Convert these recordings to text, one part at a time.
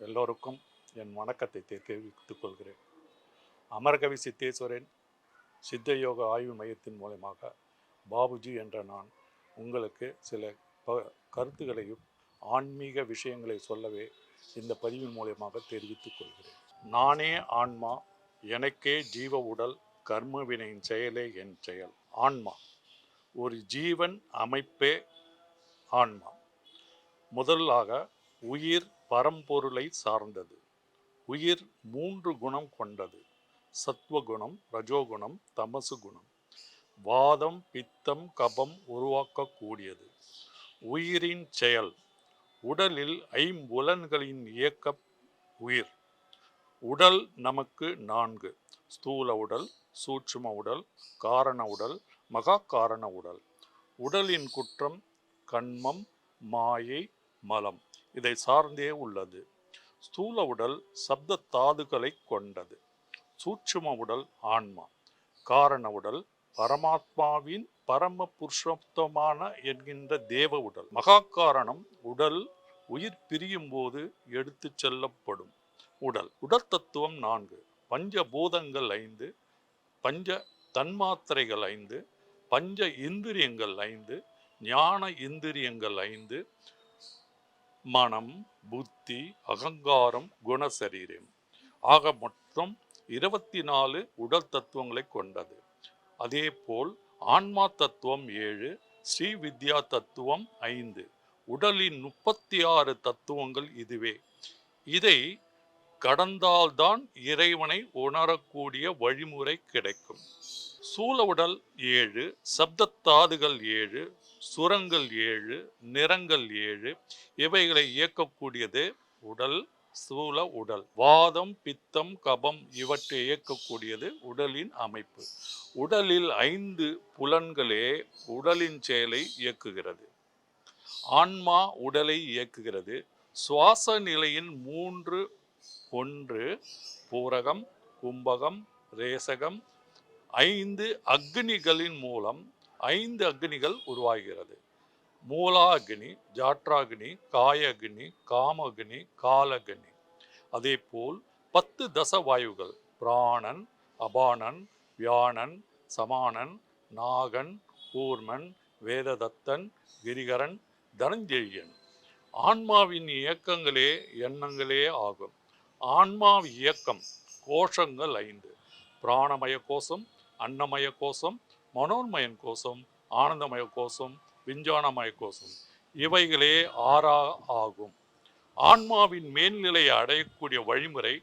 எல்லோருக்கும் என் வணக்கத்தை தெரிவித்துக் கொள்கிறேன். அமரகவி சித்தேஸ்வரன் சித்த யோக ஆய்வு மையத்தின் மூலமாக பாபுஜி என்ற நான் உங்களுக்கு சில ப கருத்துக்களையும் ஆன்மீக விஷயங்களை சொல்லவே இந்த பதிவின் மூலயமாக தெரிவித்துக் கொள்கிறேன். நானே ஆன்மா எனக்கே ஜீவ உடல் கர்ம வினையின் செயலே என் செயல். ஆன்மா ஒரு ஜீவன் அமைப்பே ஆன்மா. முதலாக உயிர் பரம்பொருளை சார்ந்தது. உயிர் மூன்று குணம் கொண்டது. சத்வகுணம் ரஜோகுணம் தமசு குணம் வாதம் பித்தம் கபம் உருவாக்கக்கூடியது. உயிரின் செயல். உடலில் ஐம்புலன்களின் இயக்க உயிர். உடல் நமக்கு நான்கு. ஸ்தூல உடல் சூட்சும உடல் காரண உடல் மகா காரண உடல். உடலின் குற்றம் கண்மம் மாயை மலம். இதை சார்ந்தே உள்ளது. ஸ்தூல உடல் சப்த தாதுகளை கொண்டது. சூட்சும உடல் ஆன்மா. காரண உடல் பரமாத்மாவின் பரம புருஷோத்தமான என்கின்ற தேவ உடல். மகா காரணம் உடல் உயிர் பிரியும் போது எடுத்து செல்லப்படும் உடல். உடல் தத்துவம் நான்கு. பஞ்ச பூதங்கள் ஐந்து பஞ்ச தன்மாத்திரைகள் ஐந்து பஞ்ச இந்திரியங்கள் ஐந்து ஞான இந்திரியங்கள் ஐந்து மனம் புத்தி அகங்காரம் குணசரீரம். ஆக மொத்தம் இருபத்தி நாலு உடல் தத்துவங்களை கொண்டது. அதேபோல் ஆன்மா தத்துவம் ஏழு ஸ்ரீ வித்யா தத்துவம் ஐந்து. உடலின் முப்பத்தி ஆறு தத்துவங்கள் இதுவே. இதை கடந்தால்தான் இறைவனை உணரக்கூடிய வழிமுறை கிடைக்கும். சூல உடல் ஏழு சப்தத்தாதுகள் ஏழு சுரங்கள் ஏழு நிறங்கள் ஏழு இவைகளை இயக்கக்கூடியது உடல் சூல உடல் வாதம் பித்தம் கபம் இவற்றை இயக்கக்கூடியது உடலின் அமைப்பு. உடலில் ஐந்து புலன்களே உடலின் செயலை இயக்குகிறது. ஆன்மா உடலை இயக்குகிறது. சுவாச நிலையின் மூன்று ஒன்று பூரகம் கும்பகம் ரேசகம் ஐந்து அக்னிகளின் மூலம் ஐந்து அக்னிகள் உருவாகிறது. மூலா அக்னி ஜாட்ராக்னி காய அக்னி காம அதே போல் பத்து தச வாயுகள் பிராணன் அபானன் வியானன் சமானன் நாகன் கூர்மன் வேததத்தன் கிரிகரன் தனஞ்செழியன். ஆன்மாவின் இயக்கங்களே எண்ணங்களே ஆகும். ஆன்மா இயக்கம் கோஷங்கள் ஐந்து. பிராணமய கோஷம் அன்னமய கோஷம் மனோன்மயன் கோஷம் ஆனந்தமய கோஷம் விஞ்ஞானமய கோஷம். இவைகளே ஆறா ஆகும். ஆன்மாவின் மேல்நிலையை அடையக்கூடிய வழிமுறை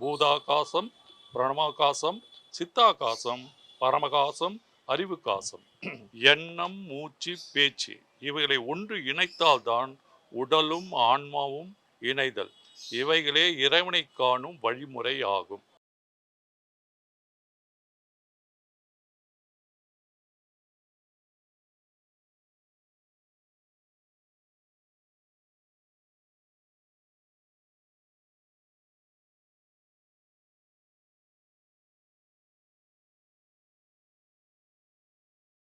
பூதாகாசம் பிரணமாகாசம் சித்தாகாசம் பரமகாசம் அறிவுகாசம். எண்ணம் மூச்சு பேச்சு இவைகளை ஒன்று இணைத்தால்தான் உடலும் ஆன்மாவும் இணைதல். இவைகளே இறைவனை காணும் வழிமுறை ஆகும்.